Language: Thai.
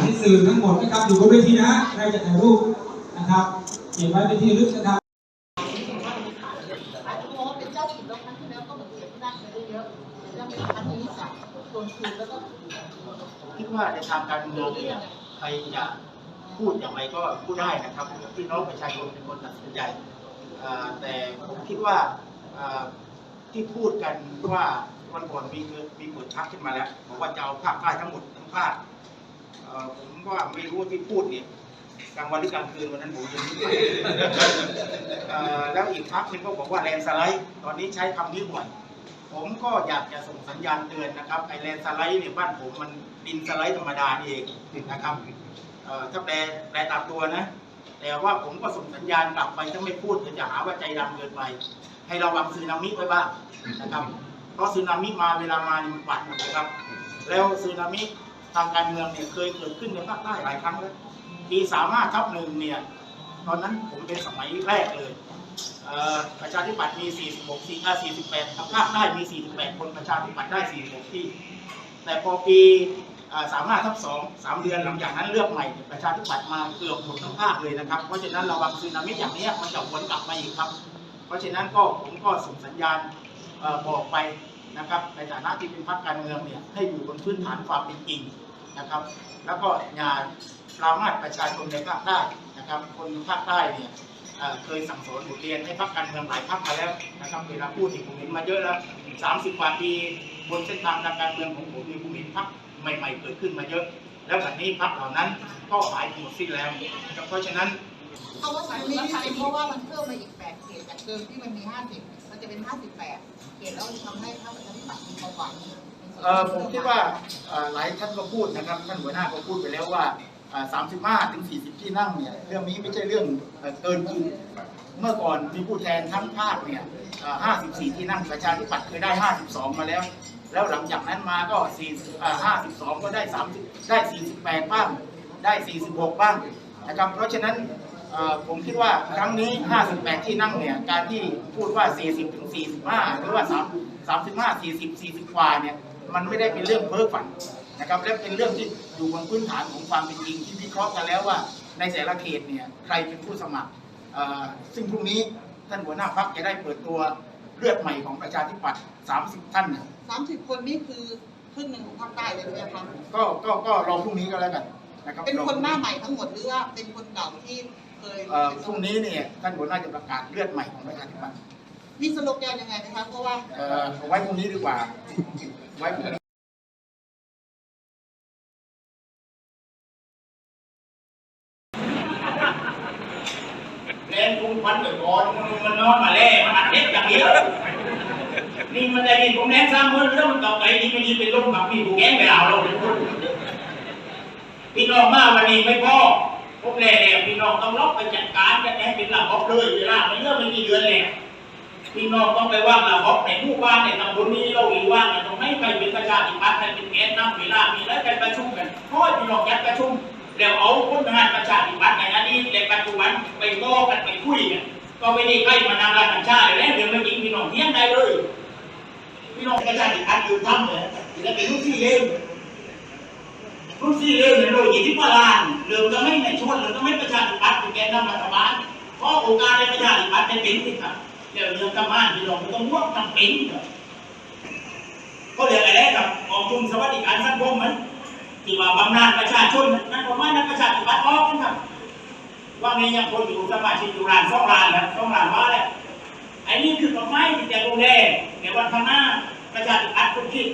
ที่สื่อทั้งหมดนะครับอยู่บนเวทีนะใครจะถ่ายรูปนะครับเก็บไว้เป็นที่ระลึกนะครับที่แล้วก็มันเขียนได้เยอะยังมีการที่สื่อแล้วก็คิดว่าในทางการเมืองเนี่ยใครจะพูดอย่างไรก็พูดได้นะครับพี่น้องประชาชนเป็นคนตัดสินใจเอ่อแต่ผมคิดว่าที่พูดกันว่าวันก่อนมีมีเปิดพักขึ้นมาแล้วบอกว่าจะเอาภาคใต้ทั้งหมดทั้งภาค ผมว่าไม่รู้ว่าที่พูดเนี่ยกลางวันหรือกลางคืนวันนั้นผมยังไม่รู้เอ่อแล้วอีกพักหนึงก็บอกว่าแลนด์สไลด์ ตอนนี้ใช้คำนี้บ่อย ผมก็อยากจะส่งสัญญาณเตือนนะครับไอแลนด์สไลด์เนี่ยบ้านผมมันดินสไลด์ธรรมดานี่เองนะครับเอ่อถ้าแปลแปลตามตัวนะ แต่ว่าผมก็ส่งสัญญาณกลับไปถ้าไม่พูดเดี๋ยวจะหาว่าใจดำเกินไป ให้ระวังสึนามิไว้บ้างนะครับ เพราะสึนามิมาเวลามานี่มันปัดหมดนะครับ แล้วสึนามิ ทางการเมืองเนี่ยเคยเกิดขึ้นในภาคใต้หลายครั้งแล้วปีสามารถทับหนึ่งเนี่ยตอนนั้นผมเป็นสมัยแรกเลยประชาธิปัตย์มี 46ที่อ่า48ทางภาคใต้มี 48 คนประชาธิปัตย์ได้ 46 ที่ แต่พอปีสามารถทับสองสามเดือนหลังจากนั้นเลือกใหม่ประชาธิปัตย์มาเกือบหมดทั้งภาคเลยนะครับ เพราะฉะนั้นระวังซึนามิอย่างนี้มันจะวนกลับมาอีกครับ เพราะฉะนั้นก็ผมก็ส่งสัญญาณบอกไปนะครับในฐานะที่เป็นพรรคการเมืองเนี่ยให้อยู่บนพื้นฐานความเป็นจริง นะครับ แล้วก็อย่าปรามาสประชาชนในภาคใต้นะครับ คนภาคใต้เนี่ยเเคยสั่งสอนบทเรียนให้พรรคการเมืองหลายพรรคมาแล้วนะครับเวลาพูดที่ผมเห็นมาเยอะแล้ว30กว่าปีบนเส้นทางทางการเมืองของผมมีผมเห็นพรรคใหม่ ๆ เกิดขึ้นมาเยอะ แล้วแบบนี้พรรคเหล่านั้นก็หายหมดสิ้นแล้วเพราะฉะนั้นเพราะว่าครั้งนี้เพราะว่ามันเพิ่มมาอีก8เขตจากเดิมที่มันมี50มันจะเป็น58เขตแล้วทำให้พรรคประชาธิปัตย์มีความหวัง เอ่อผมคิดว่าหลายท่านก็พูดนะครับท่านหัวหน้าก็พูดไปแล้วว่า 35 ถึง 40 ที่นั่งเนี่ยเรื่องนี้ไม่ใช่เรื่องเกินจริงเมื่อก่อนมีผู้แทนทั้งภาคเนี่ยอ่า54 ที่นั่งประชาธิปัตย์เคยได้ 52 มาแล้ว แล้วหลังจากนั้นมาก็4อ่า52 ก็ได้ 30 ได้ 48 บ้าง ได้ 46 บ้างนะครับ เพราะฉะนั้นผมคิดว่าครั้งนี้ 58 ที่นั่งเนี่ย การที่พูดว่า 40 ถึง 45 หรือว่า 3 35 40 40 กว่าเนี่ย มันไม่ได้เป็นเรื่องเพ้อฝันนะครับและเป็นเรื่องที่อยู่บนพื้นฐานของความเป็นจริงที่วิเคราะห์กันแล้วว่า ในแต่ละเขตเนี่ยใครเป็นผู้สมัครเอ่อซึ่งพรุ่งนี้ท่านหัวหน้าพักจะได้เปิดตัวเลือดใหม่ของประชาธิปัตย์30 ท่านเนี่ย30คนนี่คือครึ่งหนึ่งของภาคใต้เลยใช่ไหมคะก็ก็ก็รอพรุ่งนี้ก็แล้วกันนะครับเป็นคนหน้าใหใหม่ทั้งหมดหรือว่าเป็นคนเก่าที่เคยเอ่อพรุ่งนี้เนี่ยท่านหัวหน้าจะประกาศเลือดใหม่ของประชาธิปัตย์ มีสโลแกนยังไงนะคะ เพราะว่า เอ่อไว้พรุ่งนี้ดีกว่า ไว้พรุ่งนี้เล่นคุ้มควันก่อนมันนอนมาแล่มันอัดเท็จอย่างเดียวนี่มันได้ยินผมแน่ซ้ำเมื่อเรื่องมันต่อไปนี่ไม่ดีเป็นลมกับพี่ผูแง้งไปเอาเราพี่น้องมาวันนี้ไม่พอพวกแล่เนี่ยพี่น้องต้องล็อกไปจัดการกันให้เป็นหลักบล็อกเลยเวลามันเรื่องไม่กี่เดือนแล้ว พี่น้องต้องไปว่างระบบในหมู่บ้านในตำบลนี้เราอีกว่างตรงไหนใครเป็นประชาธิปัตย์ใครเป็นแกนนำเวลามีแล้วกันประชุมกันเพราะพี่น้องยัดประชุมแล้วเอาคนงานประชาธิปัตย์ในอดีตในปัจจุบันไปโต้กันไปคุยกันก็ไม่ได้ใครมานำรัฐชาติแล้วเดี๋ยวมันยิงพี่น้องเที่ยงได้เลยพี่น้องประชาธิปัตย์อยู่ทำเลยจะเป็นลูกที่เล่นลูกที่เล่นเนี่ยโดยยี่สิบกว่าล้านเริ่มจะไม่ในชนเริ่มจะไม่ประชาธิปัตย์เป็นแกนนำรัฐบาลเพราะโอกาสในประชาธิปัตย์เป็นเป็นที่ครับ เดี๋ยวเรื่องกำมานพี่น้องต้องร่วมทำเป็นก็เรื่องอะไรกับกองทุนสวัสดิการสังคมมันที่ว่าบำนาญประชาชนนั่นประมาณนั้นประชาธิปัตย์ออกนะครับ ว่ามียังคนอยู่สมาชิกอยู่ร้านสองร้านแล้วสองร้านว่าแล้วไอ้นี่คือต้นไม้ที่จะดูแลในวันข้างหน้าประชาธิปัตย์คุณคิด